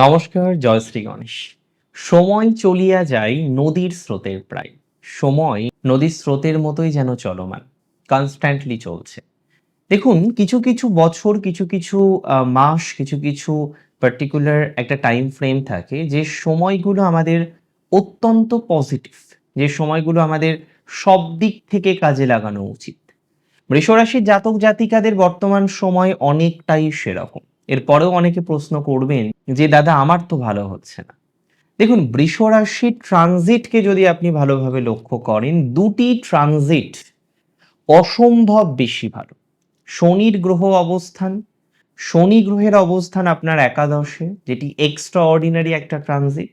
নমস্কার জয়শ্রী গণেশ। সময় চলিয়া যায় নদীর স্রোতের প্রায়। সময় নদীর স্রোতের মতোই যেন চলমান কনস্ট্যান্টলি চলছে। দেখুন, কিছু কিছু বছর, কিছু কিছু মাস, কিছু কিছু পার্টিকুলার একটা টাইম ফ্রেম থাকে যে সময়গুলো আমাদের অত্যন্ত পজিটিভ যে সময়গুলো আমাদের সব দিক থেকে কাজে লাগানো উচিত। বৃষরাশির জাতক জাতিকাদের বর্তমান সময় অনেকটাই সেরকম। এরপরেও অনেকে প্রশ্ন করবেন যে, দাদা, আমার তো ভালো হচ্ছে না। দেখুন বৃষরাশির ট্রানজিটকে যদি আপনি ভালোভাবে লক্ষ্য করেন, দুটি ট্রানজিট অসম্ভব বেশি ভালো। শনির গ্রহ অবস্থান, শনি গ্রহের অবস্থান আপনার একাদশে, যেটি এক্সট্রা অর্ডিনারি একটা ট্রানজিট,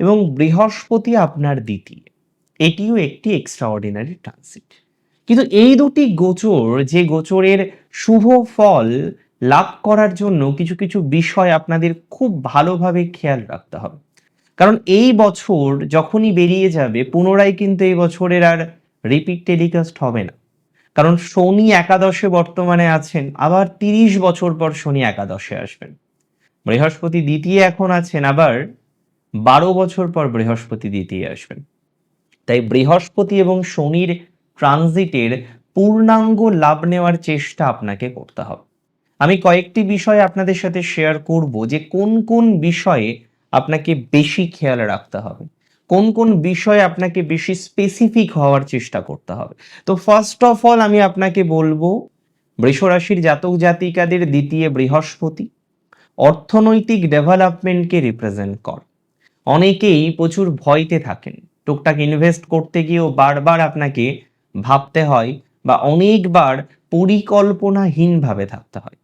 এবং বৃহস্পতি আপনার দ্বিতীয়। এটিও একটি এক্সট্রা অর্ডিনারি ট্রানজিট। কিন্তু এই দুটি গোচর, যে গোচরের শুভ ফল লাভ করার জন্য কিছু কিছু বিষয় আপনাদের খুব ভালোভাবে খেয়াল রাখতে হবে। কারণ এই বছর যখনই বেরিয়ে যাবে, পুনরায় কিন্তু এই বছরের আর রিপিট টেলিকাস্ট হবে না। কারণ শনি একাদশে বর্তমানে আছেন, আবার তিরিশ বছর পর শনি একাদশে আসবেন। বৃহস্পতি দ্বিতীয় এখন আছেন, আবার বারো বছর পর বৃহস্পতি দ্বিতীয় আসবেন। তাই বৃহস্পতি এবং শনির ট্রানজিটের পূর্ণাঙ্গ লাভ নেওয়ার চেষ্টা আপনাকে করতে হবে। আমি কয়েকটি বিষয় আপনাদের সাথে শেয়ার করব যে কোন কোন বিষয়ে আপনাকে বেশি খেয়াল রাখতে হবে। কোন কোন বিষয়ে আপনাকে বেশি স্পেসিফিক হওয়ার চেষ্টা করতে হবে। তো ফার্স্ট অফ অল আমি আপনাকে বলব, বৃষরাশির জাতক জাতিকাদের দ্বিতীয় বৃহস্পতি, অর্থনৈতিক ডেভেলপমেন্টকে রিপ্রেজেন্ট কর। অনেকেই প্রচুর ভয়তে থাকেন। টুকটাক ইনভেস্ট করতে গিয়েও বারবার আপনাকে ভাবতে হয় বা অনেকবার পরিকল্পনাহীনভাবে থাকতে হয়।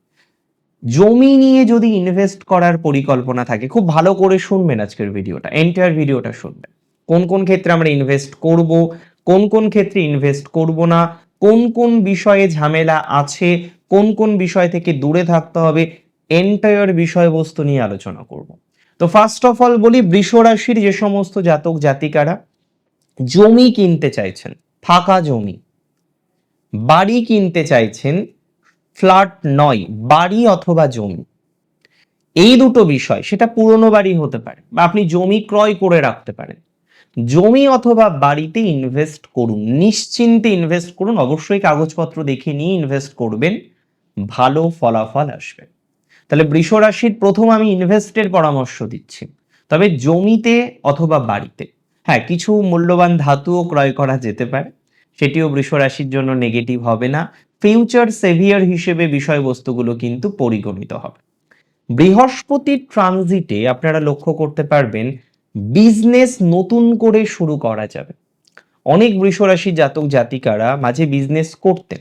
জমি নিয়ে যদি ইনভেস্ট করার পরিকল্পনা থাকে, খুব ভালো করে শুনবেন আজকের ভিডিওটা এন্টায়ার ভিডিওটা শুনবেন। কোন কোন ক্ষেত্রে আমরা ইনভেস্ট করব, কোন কোন ক্ষেত্রে ইনভেস্ট করব না, কোন কোন বিষয়ে ঝামেলা আছে, কোন কোন বিষয় থেকে দূরে থাকতে হবে এন্টায়ার বিষয়বস্তু নিয়ে আলোচনা করব। তো ফার্স্ট অফ অল বলি, বৃষ রাশির যে সমস্ত জাতক জাতিকারা জমি কিনতে চাইছেন, ফাঁকা জমি, বাড়ি কিনতে চাইছেন ফ্ল্যাট নয়, বাড়ি অথবা জমি। এই দুটো বিষয়, সেটা পুরনো বাড়ি হতে পারে বা আপনি জমি ক্রয় করে রাখতে পারেন। জমি অথবা বাড়িতে ইনভেস্ট করুন, নিশ্চিন্তে ইনভেস্ট করুন, অবশ্যই কাগজপত্র দেখে নিয়ে ইনভেস্ট করবেন, ভালো ফলাফল আসবে। তাহলে বৃষ রাশির প্রথম আমি ইনভেস্টের পরামর্শ দিচ্ছি। তবে জমিতে অথবা বাড়িতে হ্যাঁ কিছু মূল্যবান ধাতুও ক্রয় করা যেতে পারে। সেটিও বৃষ রাশির জন্য নেগেটিভ হবে না। ফিউচার সেভিয়ার হিসেবে বিষয়বস্তুগুলো কিন্তু পরিগণিত হবে। বৃহস্পতির ট্রানজিটে আপনারা লক্ষ্য করতে পারবেন বিজনেস নতুন করে শুরু করা যাবে। অনেক বৃষরাশি জাতক জাতিকারা মাঝে বিজনেস করতেন।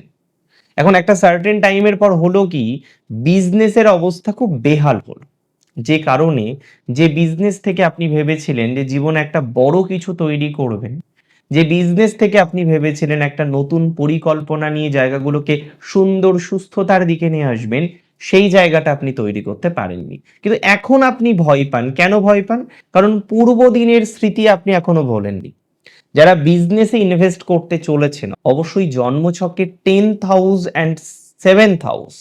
এখন একটা সার্টেন টাইমের পর হলো কি বিজনেসের অবস্থা খুব বেহাল হলো। যে কারণে যে বিজনেস থেকে আপনি ভেবেছিলেন যে জীবনে একটা বড় কিছু তৈরি করবেন যে বিজনেস থেকে আপনি ভেবেছিলেন একটা নতুন পরিকল্পনা নিয়ে জায়গাগুলোকে সুন্দর সুস্থতার দিকে নিয়ে আসবেন, সেই জায়গাটা আপনি তৈরি করতে পারেননি। কিন্তু এখন আপনি ভয় পান। কেন ভয় পান? কারণ পূর্ব দিনের স্মৃতি আপনি এখনও বলেননি যারা বিজনেসে ইনভেস্ট করতে চলেছেন, অবশ্যই জন্মছকে tenth house and seventh house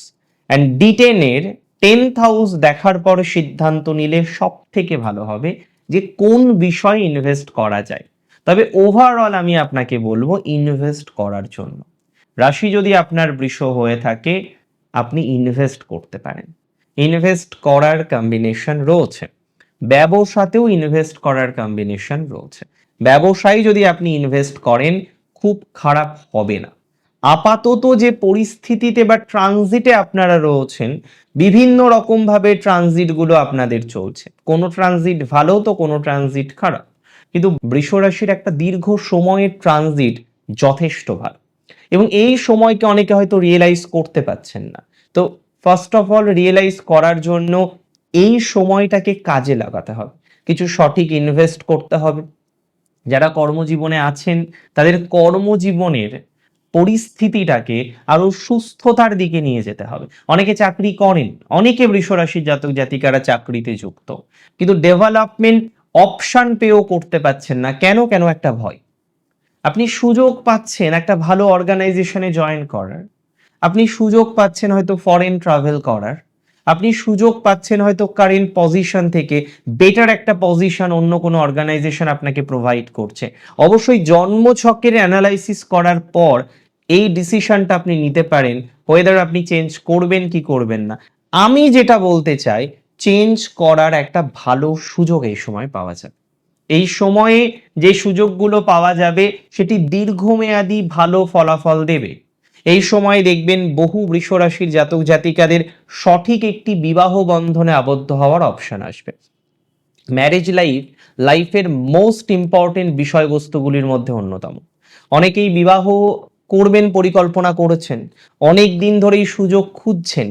and ডিটেনের tenth house দেখার পর সিদ্ধান্ত নিলে সব থেকে ভালো হবে যে কোন বিষয়ে ইনভেস্ট করা যায়। তবে ওভারঅল আমি আপনাকে বলব ইনভেস্ট করার জন্য। রাশি যদি আপনার বৃষ হয়ে থাকে, আপনি ইনভেস্ট করতে পারেন। ইনভেস্ট করার কম্বিনেশন রয়েছে। ব্যবসাতেও ইনভেস্ট করার কম্বিনেশন রয়েছে। ব্যবসায় যদি আপনি ইনভেস্ট করেন, খুব খারাপ হবে না। আপাতত যে পরিস্থিতিতে বা ট্রানজিটে আপনারা রয়েছেন, বিভিন্ন রকমভাবে ট্রানজিটগুলো আপনাদের চলছে। কোনো ট্রানজিট ভালো, তো কোনো ট্রানজিট খারাপ। কিন্তু বৃষরাশির একটা দীর্ঘ সময়ের ট্রানজিট যথেষ্ট ভালো। এবং এই সময়কে অনেকে হয়তো রিয়েলাইজ করতে পারছেন না। তো ফার্স্ট অফ অল রিয়েলাইজ করার জন্য এই সময়টাকে কাজে লাগাতে হবে। কিছু সঠিক ইনভেস্ট করতে হবে। যারা কর্মজীবনে আছেন, তাদের কর্মজীবনের পরিস্থিতিটাকে আরও সুস্থতার দিকে নিয়ে যেতে হবে। অনেকে চাকরি করেন, অনেকে বৃষরাশির জাতক জাতিকারা চাকরিতে যুক্ত। কিন্তু ডেভেলপমেন্ট অপশন পেয়েও করতে পাচ্ছেন না। কেন কেন একটা ভয়? আপনি সুযোগ পাচ্ছেন একটা ভালো অর্গানাইজেশনে জয়েন করার। আপনি সুযোগ পাচ্ছেন হয়তো ফরেন ট্রাভেল করার। আপনি সুযোগ পাচ্ছেন হয়তো কারেন্ট পজিশন থেকে বেটার একটা পজিশন অন্য কোনো অর্গানাইজেশন আপনাকে প্রোভাইড করছে। অবশ্যই জন্মছকের অ্যানালাইসিস করার পর এই ডিসিশনটা আপনি নিতে পারেন ওয়েদার আপনি চেঞ্জ করবেন কি করবেন না। আমি যেটা বলতে চাই চেঞ্জ করার একটা ভালো সুযোগ এই সময় পাওয়া যাবে। এই সময়ে যে সুযোগগুলো পাওয়া যাবে, সেটি দীর্ঘমেয়াদী ভালো ফলাফল দেবে। এই সময় দেখবেন বহু বৃষরাশির জাতক জাতিকাদের সঠিক একটি বিবাহ বন্ধনে আবদ্ধ হওয়ার অপশন আসবে। ম্যারেজ লাইফ লাইফের মোস্ট ইম্পর্টেন্ট বিষয়বস্তুগুলির মধ্যে অন্যতম। অনেকেই বিবাহ করবেন, পরিকল্পনা করেছেন, অনেক দিন ধরেই সুযোগ খুঁজছেন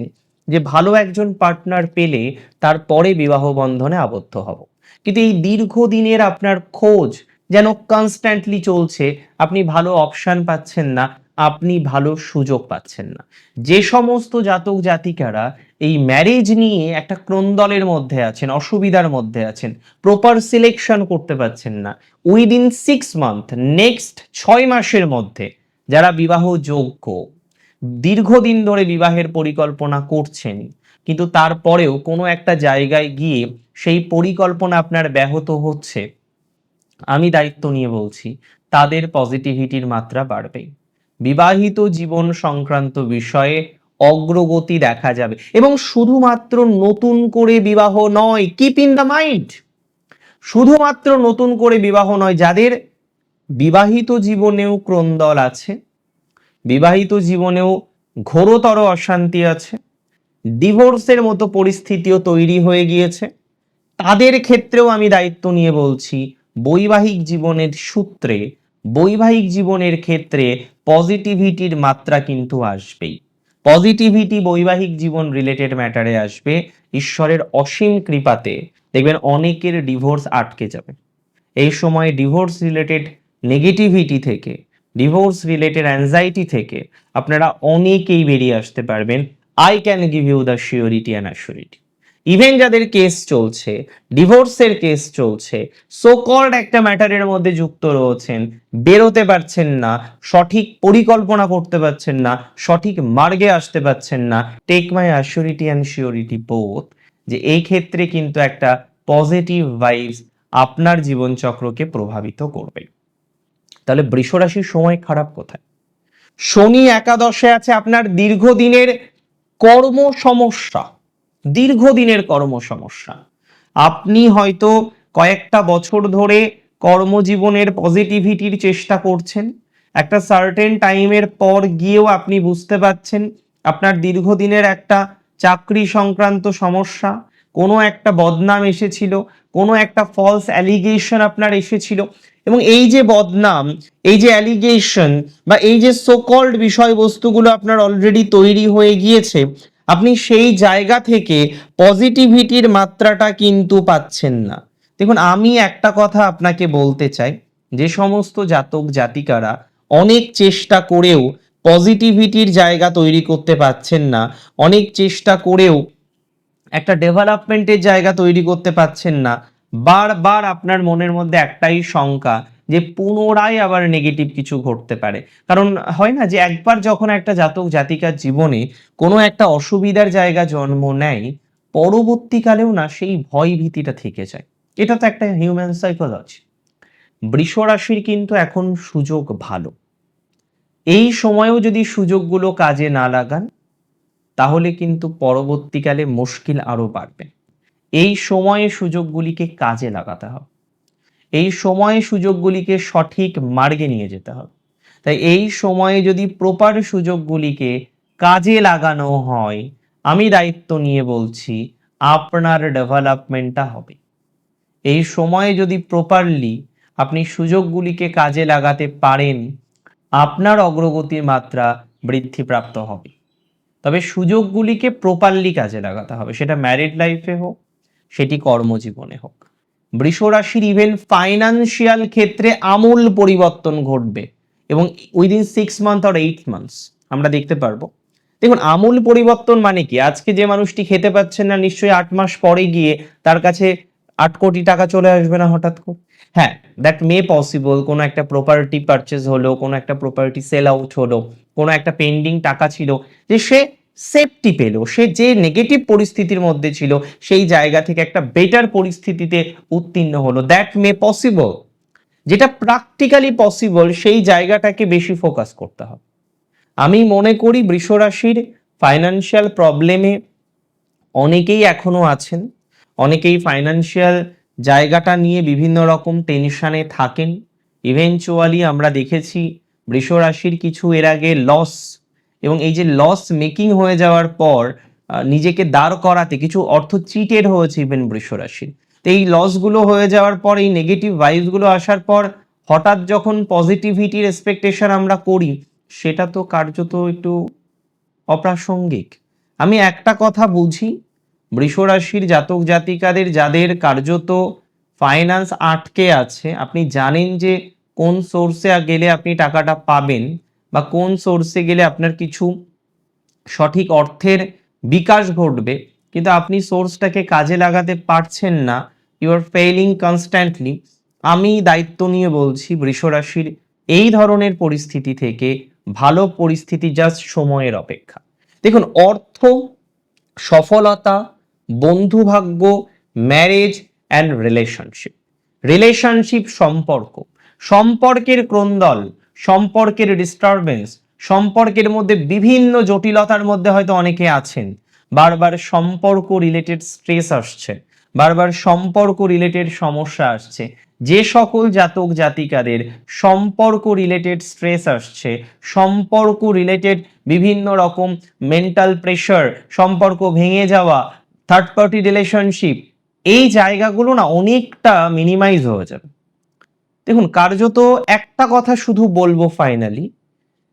যে ভালো একজন পার্টনার পেলে তারপরে বিবাহ বন্ধনে আবদ্ধ হব। কিন্তু এই দীর্ঘদিনের আপনার খোঁজ যেন কনস্ট্যান্টলি চলছে, আপনি ভালো অপশন পাচ্ছেন না, আপনি ভালো সুযোগ পাচ্ছেন না। যে সমস্ত জাতক জাতিকারা এই ম্যারেজ নিয়ে একটা ক্রন্দলের মধ্যে আছেন, অসুবিধার মধ্যে আছেন প্রপার সিলেকশন করতে পারছেন না উইদিন সিক্স মান্থ নেক্সট ছয় মাসের মধ্যে যারা বিবাহ যোগ্য দীর্ঘদিন ধরে বিবাহের পরিকল্পনা করছেন। কিন্তু তারপরেও কোনো একটা জায়গায় গিয়ে সেই পরিকল্পনা আপনার ব্যাহত হচ্ছে। আমি দায়িত্ব নিয়ে বলছি, তাদের পজিটিভিটির মাত্রা বাড়বে। বিবাহিত জীবন সংক্রান্ত বিষয়ে অগ্রগতি দেখা যাবে। এবং শুধুমাত্র নতুন করে বিবাহ নয় কিপ ইন দ্য মাইন্ড শুধুমাত্র নতুন করে বিবাহ নয়, যাদের বিবাহিত জীবনেও ক্রন্দল আছে বিবাহিত জীবনেও ঘোরতর অশান্তি আছে। ডিভোর্সের মতো পরিস্থিতিও তৈরি হয়ে গিয়েছে। তাদের ক্ষেত্রেও আমি দায়িত্ব নিয়ে বলছি, বৈবাহিক জীবনের সূত্রে, বৈবাহিক জীবনের ক্ষেত্রে পজিটিভিটির মাত্রা কিন্তু আসবেই। পজিটিভিটি বৈবাহিক জীবন রিলেটেড ম্যাটারে আসবে, ঈশ্বরের অসীম কৃপাতে। দেখবেন অনেকের ডিভোর্স আটকে যাবে। এই সময় ডিভোর্স রিলেটেড নেগেটিভিটি থেকে ডিভোর্স রিলেটেড অ্যাংজাইটি থেকে আপনারা অনেকেই বেরিয়ে আসতে পারবেন। I can give you the surety and assurity even যাদের কেস চলছে ডিভোর্সের কেস চলছে সোকল্ড একটা ম্যাটারের মধ্যে যুক্ত রয়েছেন, বেরোতে পারছেন না, সঠিক পরিকল্পনা করতে পারছেন না, সঠিক মার্গে আসতে পারছেন না take my assurity and surety both যে এই ক্ষেত্রে কিন্তু একটা পজিটিভ ভাইবস আপনার জীবনচক্রকে প্রভাবিত করবে। তাহলে বৃষরাশির সময় খারাপ কোথায়? শনি একাদশে আছে আপনার দীর্ঘদিনের কর্ম সমস্যা। দীর্ঘদিনের কর্ম সমস্যা। আপনি হয়তো কয়েকটা বছর ধরে কর্মজীবনের পজিটিভিটির চেষ্টা করছেন। একটা সার্টেন টাইমের পর গিয়েও আপনি বুঝতে পারছেন আপনার দীর্ঘদিনের একটা চাকরি সংক্রান্ত সমস্যা, কোনো একটা বদনাম এসেছিল, কোনো একটা ফলস অ্যালিগেশন আপনার এসেছিল। এবং এই যে বদনাম, এই যে অ্যালিগেশন বা এই যে সোকল্ড বিষয়বস্তুগুলো আপনার অলরেডি তৈরি হয়ে গিয়েছে, আপনি সেই জায়গা থেকে পজিটিভিটির মাত্রাটা কিন্তু পাচ্ছেন না। দেখুন, আমি একটা কথা আপনাকে বলতে চাই, যে সমস্ত জাতক জাতিকারা অনেক চেষ্টা করেও পজিটিভিটির জায়গা তৈরি করতে পারছেন না, অনেক চেষ্টা করেও একটা ডেভেলপমেন্টের জায়গা তৈরি করতে পারছেন না বারবার আপনার মনের মধ্যে একটাই শঙ্কা যে পুনরায় আবার নেগেটিভ কিছু ঘটতে পারে। কারণ হয় না যে একবার যখন একটা জাতক জাতিকার জীবনে কোনো একটা অসুবিধার জায়গা জন্ম নেয়, পরবর্তীকালেও না সেই ভয় ভীতিটা থেকে যায়। এটা তো একটা হিউম্যান সাইকোলজি বৃষ রাশির কিন্তু এখন সুযোগ ভালো। এই সময়েও যদি সুযোগগুলো কাজে না লাগান, তাহলে কিন্তু পরবর্তীকালে মুশকিল আরও বাড়বে। এই সময়ে সুযোগগুলিকে কাজে লাগাতে হবে। এই সময়ে সুযোগগুলিকে সঠিক মার্গে নিয়ে যেতে হবে। তাই এই সময়ে যদি প্রপার সুযোগগুলিকে কাজে লাগানো হয়, আমি দায়িত্ব নিয়ে বলছি, আপনার ডেভেলপমেন্টটা হবে। এই সময়ে যদি প্রপারলি আপনি সুযোগগুলিকে কাজে লাগাতে পারেন, আপনার অগ্রগতির মাত্রা বৃদ্ধিপ্রাপ্ত হবে। তবে সুযোগগুলিকে প্রপারলি কাজে লাগাতে হবে। সেটা ম্যারিড লাইফে হোক সেটি কর্মজীবনে হোক। বৃষ রাশির ইভেন ফাইন্যান্সিয়াল ক্ষেত্রে আমূল পরিবর্তন ঘটবে এবং উইদিন সিক্স মান্থ আর এইট মান্থস আমরা দেখতে পারব। দেখুন, আমূল পরিবর্তন মানে কি? আজকে যে মানুষটি খেতে পাচ্ছেন না, নিশ্চয়ই আট মাস পরে গিয়ে তার কাছে আট কোটি টাকা চলে আসবে না হঠাৎ করে হ্যাঁ দ্যাট মে পসিবল কোনো একটা প্রপার্টি পারচেজ হলো, কোনো একটা প্রপার্টি সেল আউট হলো, কোনো একটা পেন্ডিং টাকা ছিল যে সে সেফটি পেল। সে যে নেগেটিভ পরিস্থিতির মধ্যে ছিল, সেই জায়গা থেকে একটা বেটার পরিস্থিতিতে উত্তীর্ণ হলো। দ্যাট মে পসিবল যেটা প্র্যাকটিক্যালি পসিবল সেই জায়গাটাকে বেশি ফোকাস করতে হবে। আমি মনে করি বৃষরাশির ফাইনান্সিয়াল প্রবলেমে অনেকেই এখনও আছেন। অনেকেই ফাইনান্সিয়াল জায়গাটা নিয়ে বিভিন্ন রকম টেনশনে থাকেন। ইভেনচুয়ালি আমরা দেখেছি বৃষরাশির কিছু এর আগে লস এবং এই যে লস মেকিং হয়ে যাওয়ার পর নিজেকে দাঁড় করাতে কিছু অর্থ চিটেড হয়েছে ইভেন বৃষরাশির। তো এই লসগুলো হয়ে যাওয়ার পর, এই নেগেটিভ ভাইবসগুলো আসার পর, হঠাৎ যখন পজিটিভিটির এক্সপেকটেশন আমরা করি, সেটা তো কার্যত একটু অপ্রাসঙ্গিক। আমি একটা কথা বুঝি, বৃষরাশির জাতক জাতিকাদের যাদের কার্যত ফাইন্যান্স আটকে আছে, আপনি জানেন যে কোন সোর্সে গেলে আপনি টাকাটা পাবেন বা কোন সোর্সে গেলে আপনার কিছু সঠিক অর্থের বিকাশ ঘটবে, কিন্তু আপনি সোর্সটাকে কাজে লাগাতে পারছেন না ইউ আর ফেইলিং কনস্ট্যান্টলি আমি দায়িত্ব নিয়ে বলছি বৃষরাশির এই ধরনের পরিস্থিতি থেকে ভালো পরিস্থিতি জাস্ট সময়ের অপেক্ষা। দেখুন, অর্থ, সফলতা, বন্ধুভাগ্য ম্যারেজ অ্যান্ড রিলেশনশিপ রিলেশনশিপ সম্পর্ক। সম্পর্কের ক্রন্দল সম্পর্কের ডিস্টারবেন্স সম্পর্কের মধ্যে বিভিন্ন জটিলতার মধ্যে হয়তো অনেকে আছেন। বারবার সম্পর্ক রিলেটেড স্ট্রেস আসছে, বারবার সম্পর্ক রিলেটেড সমস্যা আসছে। যে সকল জাতক জাতিকাদের সম্পর্ক রিলেটেড স্ট্রেস আসছে, সম্পর্ক রিলেটেড বিভিন্ন রকম মেন্টাল প্রেশার সম্পর্ক ভেঙে যাওয়া থার্ড পার্টি রিলেশনশিপ এই জায়গাগুলো না অনেকটা মিনিমাইজ হয়ে যাবে। দেখুন, কার্যত একটা কথা শুধু বলব ফাইনালি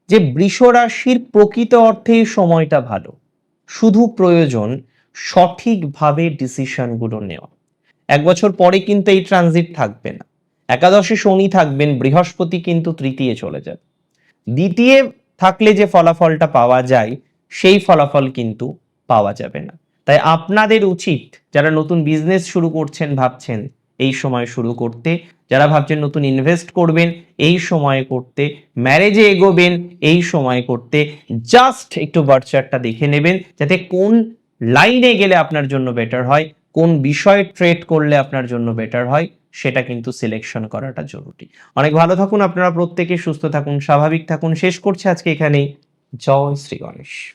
যে বৃষ রাশির প্রকৃত অর্থে সময়টা ভালো। শুধু প্রয়োজন সঠিকভাবে ডিসিশনগুলো নেওয়া। এক বছর পরে কিন্তু এই ট্রানজিট থাকবে না। একাদশে শনি থাকবেন, বৃহস্পতি কিন্তু তৃতীয় চলে যাবে। দ্বিতীয় থাকলে যে ফলাফলটা পাওয়া যায়, সেই ফলাফল কিন্তু পাওয়া যাবে না। তাই আপনাদের উচিত, যারা নতুন বিজনেস শুরু করছেন, ভাবছেন এই সময় শুরু করতে। যারা ভাবছেন নতুন ইনভেস্ট করবেন, এই সময় করতে। ম্যারেজে এগোবেন, এই সময় করতে। জাস্ট একটু বার্চারটা দেখে নেবেন, যাতে কোন লাইনে গেলে আপনার জন্য বেটার হয়, কোন বিষয়ে ট্রেড করলে আপনার জন্য বেটার হয়, সেটা কিন্তু সিলেকশন করাটা জরুরি। অনেক ভালো থাকুন, আপনারা প্রত্যেকে সুস্থ থাকুন, স্বাভাবিক থাকুন। শেষ করছে আজকে এখানেই। জয় শ্রী গণেশ।